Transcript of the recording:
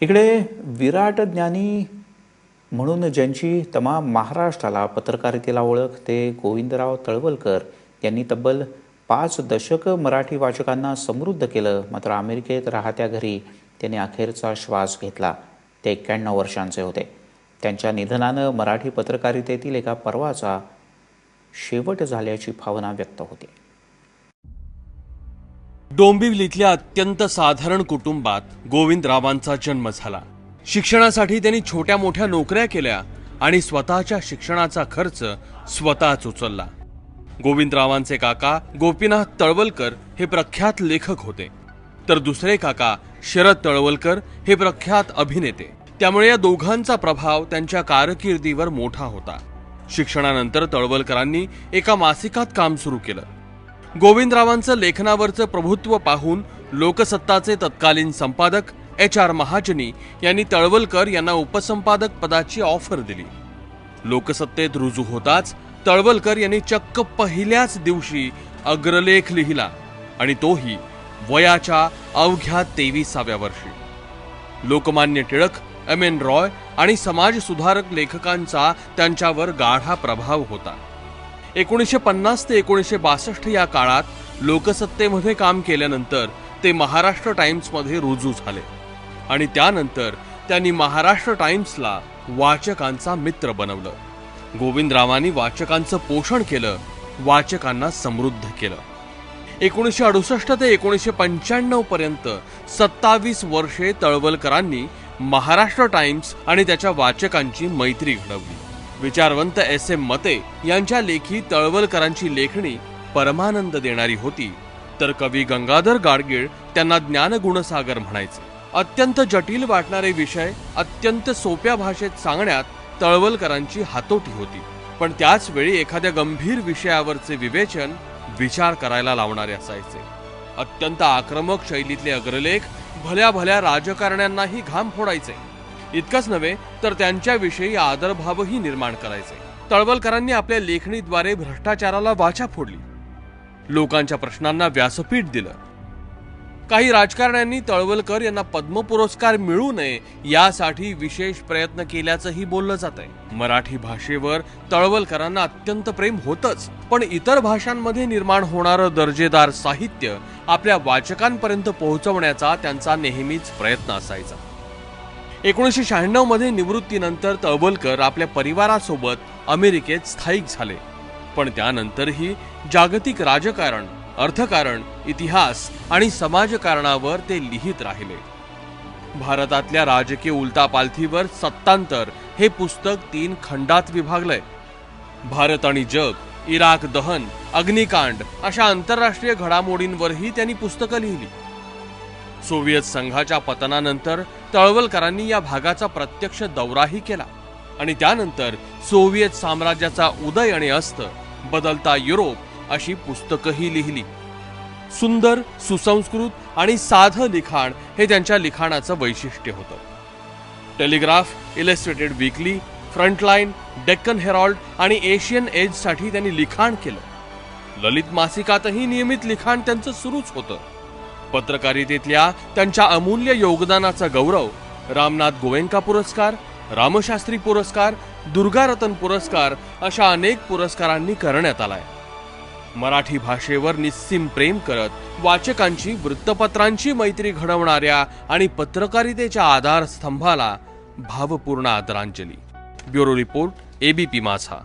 इकडे विराट ज्ञानी म्हणून ज्यांची तमाम महाराष्ट्राला पत्रकारितेला ओळख ते गोविंदराव तळवलकर यांनी तब्बल पाच दशक मराठी वाचकांना समृद्ध केलं. मात्र अमेरिकेत राहत्या घरी त्यांनी अखेरचा श्वास घेतला. ते एक्क्याण्णव वर्षांचे होते. त्यांच्या निधनानं मराठी पत्रकारितेतील एका पर्वाचा शेवट झाल्याची भावना व्यक्त होती. डोंबिवलीतल्या अत्यंत साधारण कुटुंबात गोविंदरावांचा जन्म झाला. शिक्षणासाठी त्यांनी छोट्या मोठ्या नोकऱ्या केल्या आणि स्वतःच्या शिक्षणाचा खर्च स्वतःच उचलला. गोविंदरावांचे काका गोपीनाथ तळवलकर हे प्रख्यात लेखक होते. तर दुसरे काका शरद तळवलकर हे प्रख्यात अभिनेते. त्यामुळे या दोघांचा प्रभाव त्यांच्या कारकिर्दीवर मोठा होता. शिक्षणानंतर तळवलकरांनी एका मासिकात काम सुरू केलं. गोविंदरावांचं लेखनावरचं प्रभुत्व पाहून लोकसत्ताचे तत्कालीन संपादक एच आर महाजनी यांनी तळवलकर यांना उपसंपादक पदाची ऑफर दिली. लोकसत्तेत रुजू होताच तळवलकर यांनी चक्क पहिल्याच दिवशी अग्रलेख लिहिला आणि तोही वयाच्या अवघ्या तेविसाव्या वर्षी. लोकमान्य टिळक एम एन रॉय आणि समाजसुधारक लेखकांचा त्यांच्यावर गाढा प्रभाव होता. एकोणीसशे पन्नास ते एकोणीसशे बासष्ट या काळात लोकसत्तेमध्ये काम केल्यानंतर ते महाराष्ट्र टाइम्समध्ये रुजू झाले. आणि त्यानंतर त्यांनी महाराष्ट्र टाइम्सला वाचकांचा मित्र बनवलं. गोविंदरावांनी वाचकांचं पोषण केलं वाचकांना समृद्ध केलं. एकोणीसशे अडुसष्ट ते एकोणीसशे पंच्याण्णव पर्यंत सत्तावीस वर्षे तळवलकरांनी महाराष्ट्र टाइम्स आणि त्याच्या वाचकांची मैत्री घडवली. विचारवंत एस एम मते यांच्या लेखी तळवलकरांची लेखणी परमानंद देणारी होती. तर कवी गंगाधर गाडगीळ त्यांना ज्ञानगुणसागर म्हणायचे. अत्यंत जटिल वाटणारे विषय अत्यंत सोप्या भाषेत सांगण्यात तळवलकरांची हातोटी होती. पण त्याच वेळी एखाद्या गंभीर विषयावरचे विवेचन विचार करायला लावणारे असायचे. अत्यंत आक्रमक शैलीतले अग्रलेख भल्या भल्या राजकारण्यांनाही घाम फोडायचे. इतकंच नव्हे तर त्यांच्याविषयी आदरभावही निर्माण करायचे. तळवलकरांनी आपल्या लेखणीद्वारे भ्रष्टाचाराला वाचा फोडली. लोकांच्या प्रश्नांना व्यासपीठ दिलं. काही राजकारण्यांनी तळवलकर यांना पद्म पुरस्कार मिळू नये यासाठी विशेष प्रयत्न केल्याचंही बोललं जात आहे मराठी भाषेवर तळवलकरांना अत्यंत प्रेम होतच पण इतर भाषांमध्ये निर्माण होणारं दर्जेदार साहित्य आपल्या वाचकांपर्यंत पोहोचवण्याचा त्यांचा नेहमीच प्रयत्न असायचा. एकोणीसशे शहाण्णवमध्ये निवृत्तीनंतर तळबलकर आपल्या परिवारासोबत अमेरिकेत स्थायिक झाले. पण त्यानंतरही जागतिक राजकारण अर्थकारण इतिहास आणि समाजकारणावर ते लिहित राहिले. भारतातल्या राजकीय उलटापालथीवर सत्तांतर हे पुस्तक तीन खंडात विभागलंय. भारत आणि जग इराक दहन अग्निकांड अशा आंतरराष्ट्रीय घडामोडींवरही त्यांनी पुस्तकं लिहिली. सोव्हिएत संघाच्या पतनानंतर तळवलकरांनी या भागाचा प्रत्यक्ष दौराही केला. आणि त्यानंतर सोव्हिएत साम्राज्याचा उदय आणि अस्त बदलता युरोप अशी पुस्तकंही लिहिली. सुंदर सुसंस्कृत आणि साधं लिखाण हे त्यांच्या लिखाणाचं वैशिष्ट्य होतं. Telegraph Illustrated Weekly Frontline Deccan Herald आणि एशियन एजसाठी त्यांनी लिखाण केलं. ललित मासिकातही नियमित लिखाण त्यांचं सुरूच होतं. पत्रकारितेतल्या त्यांच्या अमूल्य योगदानाचा गौरव रामनाथ गोवेंका पुरस्कार रामशास्त्री पुरस्कार दुर्गारतन पुरस्कार अशा अनेक पुरस्कारांनी करण्यात आलाय. मराठी भाषेवर निस्सीम प्रेम करत वाचकांची वृत्तपत्रांची मैत्री घडवणाऱ्या आणि पत्रकारितेच्या आधारस्तंभाला भावपूर्ण आदरांजली. ब्युरो रिपोर्ट एबीपी माझा.